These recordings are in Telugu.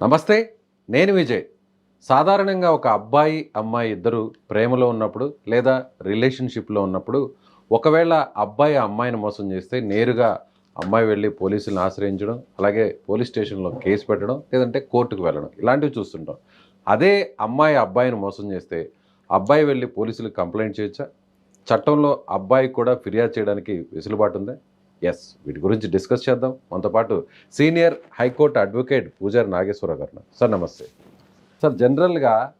నమస్తే నేను విజయ్. సాధారణంగా ఒక అబ్బాయి అమ్మాయి ఇద్దరు ప్రేమలో ఉన్నప్పుడు లేదా రిలేషన్షిప్లో ఉన్నప్పుడు ఒకవేళ అబ్బాయి అమ్మాయిని మోసం చేస్తే నేరుగా అమ్మాయి వెళ్ళి పోలీసులను ఆశ్రయించడం అలాగే పోలీస్ స్టేషన్లో కేసు పెట్టడం లేదంటే కోర్టుకు వెళ్ళడం ఇలాంటివి చూస్తుంటాం. అదే అమ్మాయి అబ్బాయిని మోసం చేస్తే అబ్బాయి వెళ్ళి పోలీసులకు కంప్లైంట్ చేయొచ్చా? చట్టంలో అబ్బాయికి కూడా ఫిర్యాదు చేయడానికి వెసులుబాటు ఉందా? ఎస్ వీటి గురించి డిస్కస్ చేద్దాం. మనతో పాటు సీనియర్ హైకోర్టు అడ్వకేట్ పూజారి నాగేశ్వరరావు గారు సార్ నమస్తే. సార్ జనరల్గా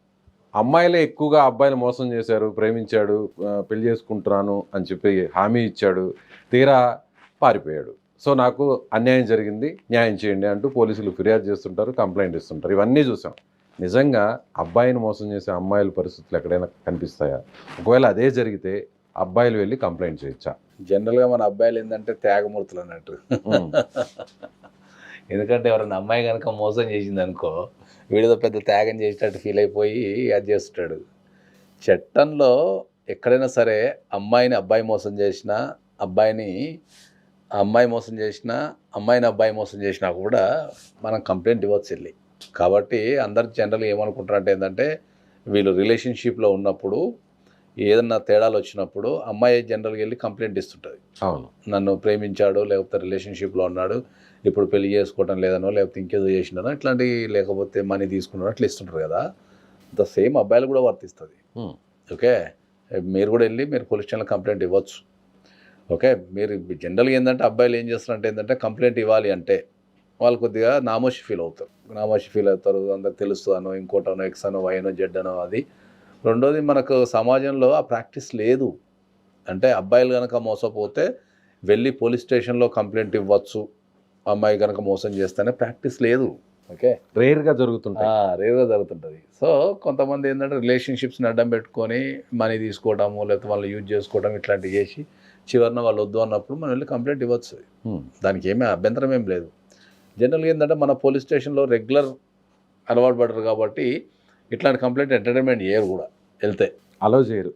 అమ్మాయిలే ఎక్కువగా అబ్బాయిని మోసం చేశారు ప్రేమించాడు పెళ్ళి చేసుకుంటున్నాను అని చెప్పి హామీ ఇచ్చాడు తీరా పారిపోయాడు. సో నాకు అన్యాయం జరిగింది న్యాయం చేయండి అంటూ పోలీసులు ఫిర్యాదు చేస్తుంటారు కంప్లైంట్ ఇస్తుంటారు. ఇవన్నీ చూసాం. నిజంగా అబ్బాయిని మోసం చేసే అమ్మాయిల పరిస్థితులు ఎక్కడైనా కనిపిస్తాయా? ఒకవేళ అదే జరిగితే అబ్బాయిలు వెళ్ళి కంప్లైంట్ చేయొచ్చా? జనరల్గా మన అబ్బాయిలు ఏంటంటే త్యాగమూర్తులు అన్నట్టు. ఎందుకంటే ఎవరైనా అమ్మాయి కనుక మోసం చేసింది అనుకో వీడితో పెద్ద త్యాగం చేసినట్టు ఫీల్ అయిపోయి అది చేస్తుంటాడు. చట్టంలో ఎక్కడైనా సరే అమ్మాయిని అబ్బాయి మోసం చేసినా అబ్బాయిని అమ్మాయి మోసం చేసినా అమ్మాయిని అబ్బాయి మోసం చేసినా కూడా మనం కంప్లైంట్ ఇవ్వచ్చు వెళ్ళి కాబట్టి అందరు జనరల్గా ఏమనుకుంటారంటే ఏంటంటే వీళ్ళు రిలేషన్షిప్లో ఉన్నప్పుడు ఏదన్నా తేడాలు వచ్చినప్పుడు అమ్మాయి జనరల్గా వెళ్ళి కంప్లైంట్ ఇస్తుంటుంది. అవును. నన్ను ప్రేమించాడు లేకపోతే రిలేషన్షిప్లో ఉన్నాడు ఇప్పుడు పెళ్ళి చేసుకోవడం లేదనో లేకపోతే ఇంకేదో చేసినానో ఇట్లాంటి లేకపోతే మనీ తీసుకున్నాడో అట్లా ఇస్తుంటారు కదా. ద సేమ్ అబ్బాయిలు కూడా వర్తిస్తుంది. ఓకే? మీరు కూడా వెళ్ళి మీరు పోలీస్ స్టేషన్లో కంప్లైంట్ ఇవ్వచ్చు. ఓకే? మీరు జనరల్గా ఏంటంటే అబ్బాయిలు ఏం చేస్తారంటే ఏంటంటే కంప్లైంట్ ఇవ్వాలి అంటే వాళ్ళు కొద్దిగా నామోషి ఫీల్ అవుతారు. నామోషి ఫీల్ అవుతారు అందరికి తెలుస్తుందనో ఇంకోటనో ఎక్స్ అనో వై అనో జెడ్ అనో అది. రెండోది మనకు సమాజంలో ఆ ప్రాక్టీస్ లేదు. అంటే అబ్బాయిలు కనుక మోసపోతే వెళ్ళి పోలీస్ స్టేషన్లో కంప్లైంట్ ఇవ్వచ్చు. అమ్మాయి కనుక మోసం చేస్తేనే ప్రాక్టీస్ లేదు. ఓకే? రేర్గా జరుగుతుంటాయి. రేరుగా జరుగుతుంటుంది. సో కొంతమంది ఏంటంటే రిలేషన్షిప్స్ని అడ్డం పెట్టుకొని మనీ తీసుకోవడము లేకపోతే వాళ్ళు యూజ్ చేసుకోవడం ఇట్లాంటివి చేసి చివరిన వాళ్ళు వద్దు అన్నప్పుడు మనం వెళ్ళి కంప్లైంట్ ఇవ్వచ్చు. దానికి ఏమీ అభ్యంతరం ఏం లేదు. జనరల్గా ఏంటంటే మన పోలీస్ స్టేషన్లో రెగ్యులర్ అలవాటు పడరు కాబట్టి ఇట్లాంటి కంప్లైంట్ ఎంటర్టైన్మెంట్ చేయరు కూడా వెళ్తే. అలో చేయరు.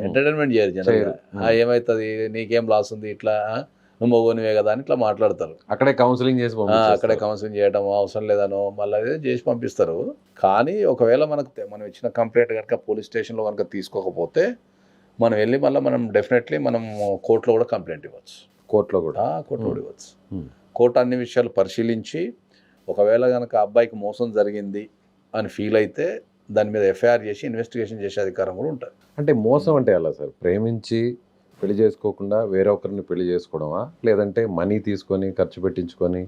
ఎంటర్టైన్మెంట్ చేయరు జనరల్గా ఏమవుతుంది నీకేం లాస్ ఉంది? ఇట్లా నువ్వు మగోనివే కదా అని ఇట్లా మాట్లాడతారు. అక్కడే కౌన్సిలింగ్ చేసి. అక్కడే కౌన్సిలింగ్ చేయడం అవసరం లేదనో మళ్ళీ అదే చేసి పంపిస్తారు. కానీ ఒకవేళ మనకు మనం ఇచ్చిన కంప్లైంట్ కనుక పోలీస్ స్టేషన్లో కనుక తీసుకోకపోతే మనం వెళ్ళి మళ్ళీ మనం డెఫినెట్లీ మనం కోర్టులో కూడా కంప్లైంట్ ఇవ్వచ్చు. కోర్టులో కూడా. కోర్టులో కూడా ఇవ్వచ్చు. Hmm. కోర్టు అన్ని విషయాలు పరిశీలించి ఒకవేళ కనుక అబ్బాయికి మోసం జరిగింది అని ఫీల్ అయితే దాని మీద ఎఫ్ఐఆర్ చేసి ఇన్వెస్టిగేషన్ చేసే అధికారం కూడా ఉంటుంది అంటే మోసం అంటే ఎలా సార్? ప్రేమించి పెళ్ళి చేసుకోకుండా వేరే ఒకరిని పెళ్ళి చేసుకోవడమా? లేదంటే మనీ తీసుకొని ఖర్చు పెట్టించుకొని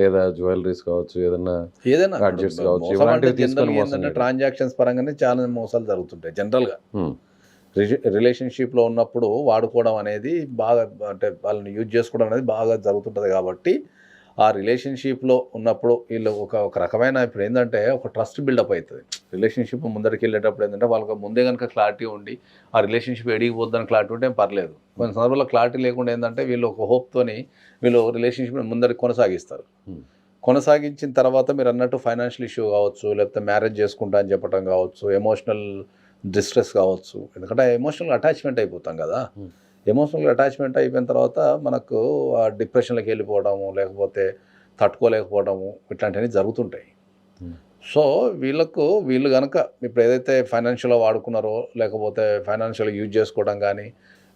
లేదా జ్యువెలరీస్ కావచ్చు ఏదైనా Gadgets కావచ్చు, ఇలాంటివి తీసుకొని. ట్రాన్సాక్షన్స్ పరంగానే చాలా మోసాలు జరుగుతుంటాయి జనరల్గా రిలేషన్షిప్లో ఉన్నప్పుడు వాడుకోవడం అనేది బాగా అంటే వాళ్ళని యూజ్ చేసుకోవడం అనేది బాగా జరుగుతుంటుంది కాబట్టి ఆ రిలేషన్షిప్లో ఉన్నప్పుడు వీళ్ళు ఒక ఒక రకమైన ఇప్పుడు ఏంటంటే ఒక ట్రస్ట్ బిల్డప్ అవుతుంది రిలేషన్షిప్ ముందరికి వెళ్ళేటప్పుడు ఏంటంటే వాళ్ళకి ముందే కనుక క్లారిటీ ఉండి ఆ రిలేషన్షిప్ ఎడిగిపోద్దని క్లారిటీ ఉంటే పర్లేదు కొన్ని సందర్భాల్లో క్లారిటీ లేకుండా ఏంటంటే వీళ్ళు ఒక హోప్తోని వీళ్ళు రిలేషన్షిప్ ముందరికి కొనసాగిస్తారు Hmm. కొనసాగించిన తర్వాత మీరు అన్నట్టు ఫైనాన్షియల్ ఇష్యూ కావచ్చు లేకపోతే మ్యారేజ్ చేసుకుంటా అని చెప్పడం కావచ్చు ఎమోషనల్ డిస్ట్రెస్ కావచ్చు ఎందుకంటే ఎమోషనల్ అటాచ్మెంట్ అయిపోతాం కదా Hmm. ఎమోషనల్ అటాచ్మెంట్ అయిపోయిన తర్వాత మనకు ఆ డిప్రెషన్లోకి వెళ్ళిపోవడము లేకపోతే తట్టుకోలేకపోవడము ఇట్లాంటివన్నీ జరుగుతుంటాయి. సో వీళ్ళకు వీళ్ళు కనుక ఇప్పుడు ఏదైతే ఫైనాన్షియల్గా వాడుకున్నారో లేకపోతే ఫైనాన్షియల్ యూజ్ చేసుకోవడం కానీ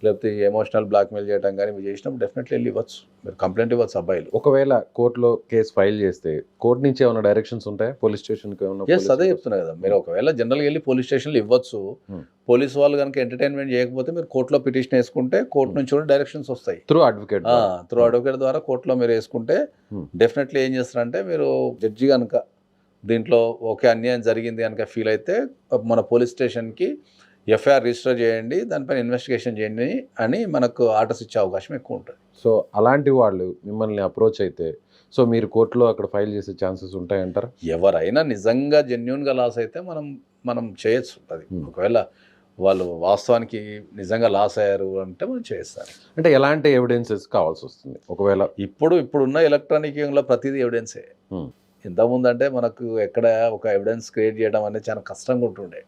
లేకపోతే ఎమోషనల్ బ్లాక్మెయిల్ చేయడం కానీ ఇవి చేసినప్పుడు డెఫినెట్లీ వెళ్ళి ఇవ్వచ్చు. మీరు కంప్లైంట్ ఇవ్వచ్చు అబ్బాయిలు. ఒకవేళ కోర్టులో కేసు ఫైల్ చేస్తే కోర్టు నుంచి ఏమైనా డైరెక్షన్స్ ఉంటాయా? పోలీస్ స్టేషన్కి ఏమైనా ఎస్ అదే చెప్తున్నా కదా. మీరు ఒకవేళ జనరల్గా వెళ్ళి పోలీస్ స్టేషన్లో ఇవ్వచ్చు. Hmm. పోలీస్ వాళ్ళు కనుక ఎంటర్టైన్మెంట్ చేయకపోతే మీరు కోర్టులో పిటిషన్ వేసుకుంటే కోర్టు Hmm. నుంచి కూడా డైరెక్షన్స్ వస్తాయి. త్రూ అడ్వకేట్ త్రూ అడ్వకేట్ ద్వారా కోర్టులో మీరు వేసుకుంటే Hmm. డెఫినెట్లీ ఏం చేస్తారంటే మీరు జడ్జి కనుక దీంట్లో ఓకే అన్యాయం జరిగింది కనుక ఫీల్ అయితే మన పోలీస్ స్టేషన్కి ఎఫ్ఐఆర్ రిజిస్టర్ చేయండి దానిపైన ఇన్వెస్టిగేషన్ చేయండి అని మనకు ఆర్డర్స్ ఇచ్చే అవకాశం ఎక్కువ ఉంటుంది సో అలాంటి వాళ్ళు మిమ్మల్ని అప్రోచ్ అయితే సో మీరు కోర్టులో అక్కడ ఫైల్ చేసే ఛాన్సెస్ ఉంటాయంటారా ఎవరైనా నిజంగా జెన్యున్గా లాస్ అయితే మనం మనం చేయొచ్చు అది. ఒకవేళ వాళ్ళు వాస్తవానికి నిజంగా లాస్ అయ్యారు అంటే మనం చేస్తారు అంటే ఎలాంటి ఎవిడెన్సెస్ కావాల్సి వస్తుంది ఒకవేళ ఇప్పుడు ఇప్పుడున్న ఎలక్ట్రానిక్ యుగంలో ప్రతిదీ ఎవిడెన్సే. ఇంతకుముందు అంటే మనకు ఎక్కడ ఒక ఎవిడెన్స్ క్రియేట్ చేయడం అనేది చాలా కష్టంగా ఉంటుండే.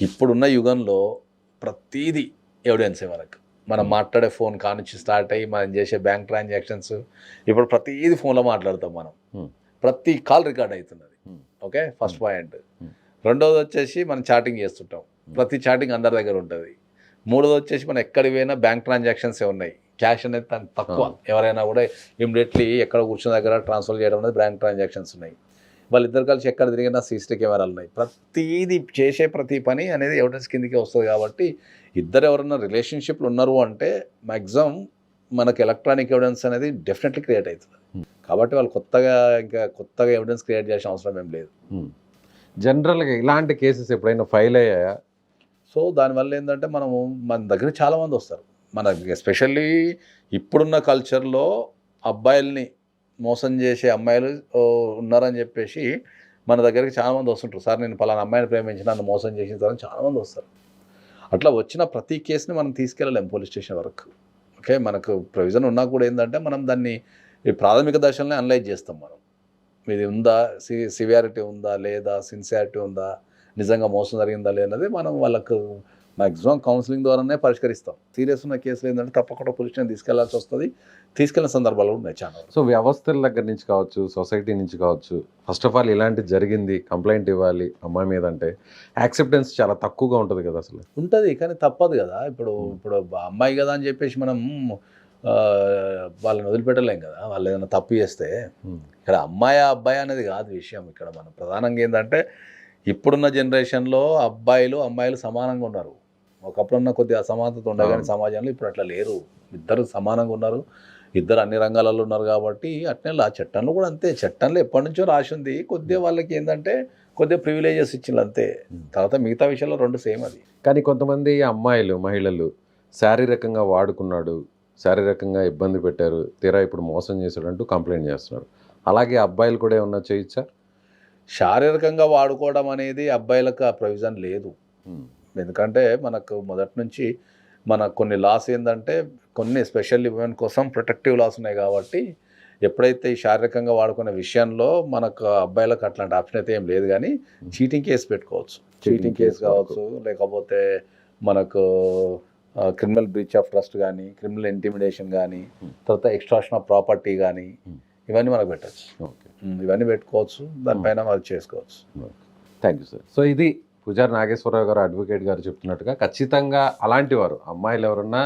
ఇప్పుడున్న యుగంలో ప్రతిదీ ఎవిడెన్సే మనకు. మనం Hmm. మాట్లాడే ఫోన్ కానించి స్టార్ట్ అయ్యి మనం చేసే బ్యాంక్ ట్రాన్సాక్షన్స్ ఇప్పుడు ప్రతిదీ ఫోన్లో మాట్లాడతాం మనం. Hmm. ప్రతి కాల్ రికార్డ్ అవుతున్నది. Hmm. Okay first point Hmm. రెండోది వచ్చేసి మనం చాటింగ్ చేస్తుంటాం. ప్రతి చాటింగ్ అందరి దగ్గర ఉంటుంది. మూడోది వచ్చేసి మనం ఎక్కడికి పోయినా బ్యాంక్ ట్రాన్సాక్షన్స్ ఉన్నాయి. క్యాష్ అనేది తక్కువ. ఎవరైనా కూడా ఇమ్మీడియట్లీ ఎక్కడ కూర్చున్న దగ్గర ట్రాన్స్ఫర్ చేయడం అనేది బ్యాంక్ ట్రాన్సాక్షన్స్ ఉన్నాయి. వాళ్ళిద్దరు కలిసి ఎక్కడ తిరిగినా సీసీ కెమెరాలు ఉన్నాయి. ప్రతిదీ చేసే ప్రతి పని అనేది ఎవిడెన్స్ కిందకి వస్తుంది కాబట్టి ఇద్దరు ఎవరైనా రిలేషన్షిప్లు ఉన్నారు అంటే మ్యాక్సిమం మనకు ఎలక్ట్రానిక్ ఎవిడెన్స్ అనేది డెఫినెట్లీ క్రియేట్ అవుతుంది. Hmm. కాబట్టి వాళ్ళు కొత్తగా ఇంకా కొత్తగా ఎవిడెన్స్ క్రియేట్ చేసిన అవసరం ఏం లేదు. జనరల్గా ఇలాంటి కేసెస్ ఎప్పుడైనా ఫైల్ అయ్యాయా? సో దానివల్ల ఏంటంటే మనము మన దగ్గర చాలామంది వస్తారు. మన ఎస్పెషల్లీ ఇప్పుడున్న కల్చర్లో అబ్బాయిల్ని మోసం చేసే అమ్మాయిలు ఉన్నారని చెప్పేసి మన దగ్గరికి చాలామంది వస్తుంటారు. సార్ నేను పలానా అమ్మాయిని ప్రేమించిన నన్ను మోసం చేసిన తర్వాత చాలామంది వస్తారు. అట్లా వచ్చిన ప్రతి కేసుని మనం తీసుకెళ్ళలేం పోలీస్ స్టేషన్ వరకు. ఓకే? మనకు ప్రొవిజన్ ఉన్నా కూడా ఏంటంటే మనం దాన్ని ఈ ప్రాథమిక దశలనే అనలైజ్ చేస్తాం మనం. ఇది ఉందా? సి సివియారిటీ ఉందా? లేదా? సిన్సియారిటీ ఉందా? నిజంగా మోసం జరిగిందా? లేనది మనం వాళ్ళకు మ్యాక్సిమం కౌన్సిలింగ్ ద్వారానే పరిష్కరిస్తాం. సీరియస్ ఉన్న కేసులు ఏంటంటే తప్పకుండా స్టేషన్ తీసుకెళ్ళాల్సి వస్తుంది. తీసుకెళ్ళిన సందర్భాలు ఉన్నాయి చాలా. సో వ్యవస్థల దగ్గర నుంచి కావచ్చు సొసైటీ నుంచి కావచ్చు ఫస్ట్ ఆఫ్ ఆల్ ఇలాంటి జరిగింది కంప్లైంట్ ఇవ్వాలి అమ్మాయి మీద అంటే యాక్సెప్టెన్స్ చాలా తక్కువగా ఉంటుంది కదా అసలు. ఉంటుంది కానీ తప్పదు కదా. ఇప్పుడు ఇప్పుడు అమ్మాయి కదా అని చెప్పేసి మనం వాళ్ళని వదిలిపెట్టలేం కదా. వాళ్ళు ఏదైనా తప్పు చేస్తే. ఇక్కడ అమ్మాయి అబ్బాయి అనేది కాదు విషయం. ఇక్కడ మనం ప్రధానంగా ఏంటంటే ఇప్పుడున్న జనరేషన్లో అబ్బాయిలు అమ్మాయిలు సమానంగా ఉన్నారు. ఒకప్పుడున్న కొద్ది అసమానత ఉండే కానీ. సమాజంలో ఇప్పుడు అట్లా లేరు. ఇద్దరు సమానంగా ఉన్నారు. ఇద్దరు అన్ని రంగాలలో ఉన్నారు కాబట్టి అట్నే ఆ చట్టంలో కూడా అంతే. చట్టంలో ఎప్పటి నుంచో రాసి ఉంది. కొద్దిగా వాళ్ళకి ఏంటంటే కొద్దిగా ప్రివిలేజెస్ ఇచ్చింది అంతే. తర్వాత మిగతా విషయంలో రెండు సేమ్ అది. కానీ కొంతమంది అమ్మాయిలు మహిళలు శారీరకంగా వాడుకున్నాడు శారీరకంగా ఇబ్బంది పెట్టారు తీరా ఇప్పుడు మోసం చేశాడు అంటూ కంప్లైంట్ చేస్తున్నారు అలాగే అబ్బాయిలు కూడా ఏమన్నా చేయొచ్చా? శారీరకంగా వాడుకోవడం అనేది అబ్బాయిలకు ఆ ప్రొవిజన్ లేదు. ఎందుకంటే మనకు మొదటి నుంచి మన కొన్ని లాస్ ఏంటంటే కొన్ని ఎస్పెషల్లీ ఉమెన్ కోసం ప్రొటెక్టివ్ లాస్ ఉన్నాయి కాబట్టి ఎప్పుడైతే ఈ శారీరకంగా వాడుకునే విషయంలో మనకు అబ్బాయిలకు అట్లాంటి ఆప్షన్ అయితే ఏం లేదు కానీ చీటింగ్ కేసు పెట్టుకోవచ్చు. చీటింగ్ కేసు కావచ్చు లేకపోతే మనకు క్రిమినల్ బ్రీచ్ ఆఫ్ ట్రస్ట్ కానీ క్రిమినల్ ఇంటిమిడేషన్ కానీ. తర్వాత ఎక్స్ట్రాషన్ ఆఫ్ ప్రాపర్టీ కానీ. ఇవన్నీ మనకు పెట్టచ్చు. ఓకే. ఇవన్నీ పెట్టుకోవచ్చు దానిపైన వాళ్ళు చేసుకోవచ్చు. థ్యాంక్ యూ సార్ సో ఇది పూజారి నాగేశ్వరరావు గారు అడ్వకేట్ గారు చెప్తున్నట్టుగా ఖచ్చితంగా అలాంటి వారు అమ్మాయిలు ఎవరన్నా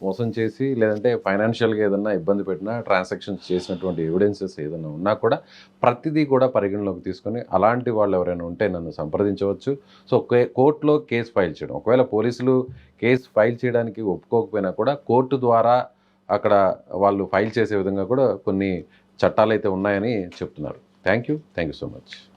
మోసం చేసి లేదంటే ఫైనాన్షియల్గా ఏదన్నా ఇబ్బంది పెట్టినా ట్రాన్సాక్షన్స్ చేసినటువంటి ఎవిడెన్సెస్ ఏదైనా ఉన్నా కూడా ప్రతిదీ కూడా పరిగణలోకి తీసుకొని అలాంటి వాళ్ళు ఎవరైనా ఉంటే నన్ను సంప్రదించవచ్చు. సో కోర్టులో కేసు ఫైల్ చేయడం. ఒకవేళ పోలీసులు కేసు ఫైల్ చేయడానికి ఒప్పుకోకపోయినా కూడా కోర్టు ద్వారా అక్కడ వాళ్ళు ఫైల్ చేసే విధంగా కూడా కొన్ని చట్టాలు అయితే ఉన్నాయని చెప్తున్నారు. Thank you thank you so much.